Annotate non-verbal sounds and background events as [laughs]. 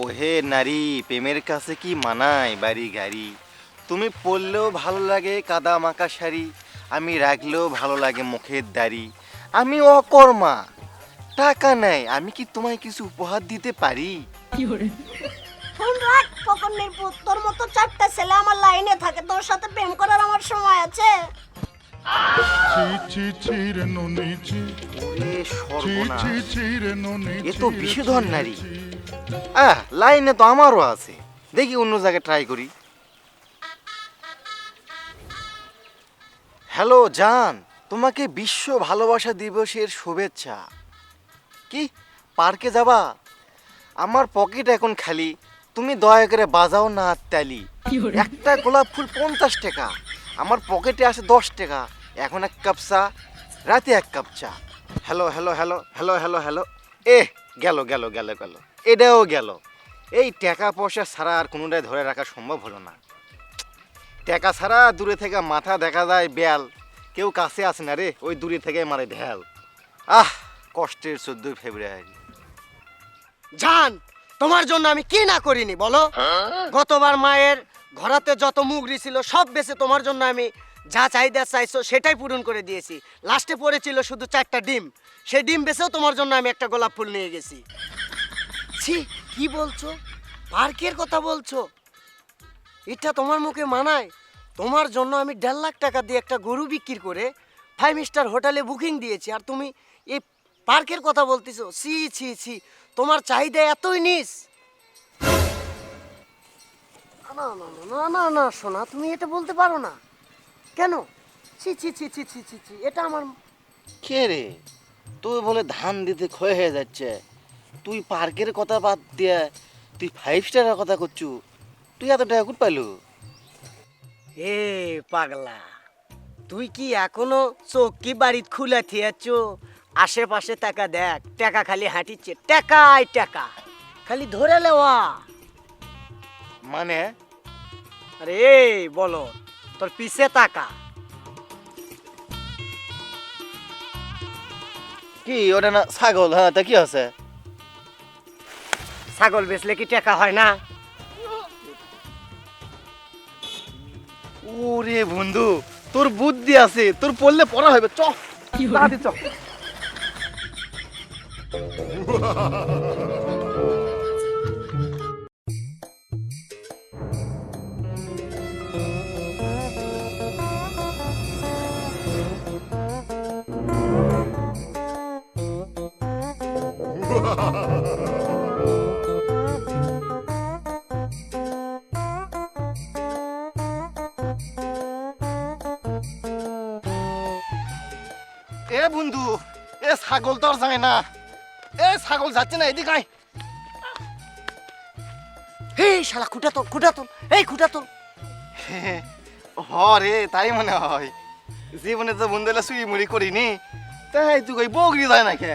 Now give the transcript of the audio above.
ওহে নারী প্রেমের কাছে কি মানায় বাড়ি গাড়ি? তুমি পরলেও ভালো লাগে কাদা মাকা শাড়ি আমি রাখলেও ভালো লাগে মুখের দাড়ি। আমি অকর্মা টাকা নেই আমি কি তোমায় কিছু উপহার দিতে পারি? তোর মতো চারটা ছেলে আমার লাইনে থাকে তোর সাথে প্রেম করার আমার সময় আছে। এ তো বিষধর নারী। আহ লাইনে তো আমারও আছে। দেখি অন্য জায়গায় ট্রাই করি। হ্যালো জান তোমাকে বিশ্ব ভালোবাসা দিবসের শুভেচ্ছা। কি পার্কে যাবা? আমার পকেট এখন খালি। তুমি দয়া করে বাজাও না তালি একটা গোলাপ ফুল পঞ্চাশ টাকা। আমার পকেটে আছে দশ টাকা। এখন এক কাপ চা রাতে এক কাপ চা। Hello hello hello hello hello hello এ গেল গেল গেল গেল। এটাও গেল। এই টাকা পয়সা ছাড়া আর কোনোটাই ধরে রাখা সম্ভব হলো না। টাকা ছাড়া দূরে থেকে মাথা দেখা যায় বেল কেউ কাছে আসে না রে ওই দূরে থেকে মারে ঢেল। আহ কষ্টের চোদ্দই ফেব্রুয়ারি। জান তোমার জন্য আমি কি না করিনি বলো? গতবার মায়ের ঘরাতে যত মুগরি ছিল সব বেছে তোমার জন্য আমি যা চাহিদা চাইছো সেটাই পূরণ করে দিয়েছি। লাস্টে পড়েছিল শুধু চারটা ডিম। সেই ডিম বেছেও তোমার জন্য আমি একটা গোলাপ ফুল নিয়ে গেছি। ছি, কি বলছো? পার্কের কথা বলছো? এটা তোমার মুখে মানায়? তোমার জন্য আমি দেড় লাখ টাকা দিয়ে একটা গরু বিক্রি করে ফাইভ স্টার হোটেলে বুকিং দিয়েছি। আর তুমি এই পার্কের কথা বলতেছো? ছি ছি ছি, তোমার চাহিদা এতই নিস। না না না না না সোনা তুমি এটা বলতে পারো না। কেন? ছি ছি ছি ছি ছি ছি ছি এটা আমার কে রে? তুই বলে ধান দিতে ক্ষয় হয়ে যাচ্ছে। তুই পার্কের কথা বাদ দিয়ে তুই ফাইভ স্টারের কথা করছু। তুই এত টাকা কুট পাইলু? এ পাগলা তুই কি এখনও চোখ কি বাড়িত খুলে থিয়াছ? আশেপাশে টাকা দেখ টাকা খালি হাঁটিচ্ছে টাকাই টাকা খালি ধরে লেওয়া। মানে? আরে বলো তোর পিছে টাকা কি ওটা না ছাগল? হ্যাঁ তা কি আছে? ছাগল বেচলে কি টাকা হয় না? ওরে বন্ধু তোর বুদ্ধি আছে তোর পড়লে পড়া হবে চ। তাড়াতাড়ি চ। [laughs] এ বন্ধু এ ছাগল তো আর যায় না? এ ছাগল যাচ্ছে না এদিকে আয়। এই শালা খুঁটা তোল খুঁটা তোল এই খুঁটা তোল। হ রে তাই মনে হয়। জীবনে তো বন্ধুলা চুরি মুড়ি করিনি তাই তুই কই বগরি যায় না কে?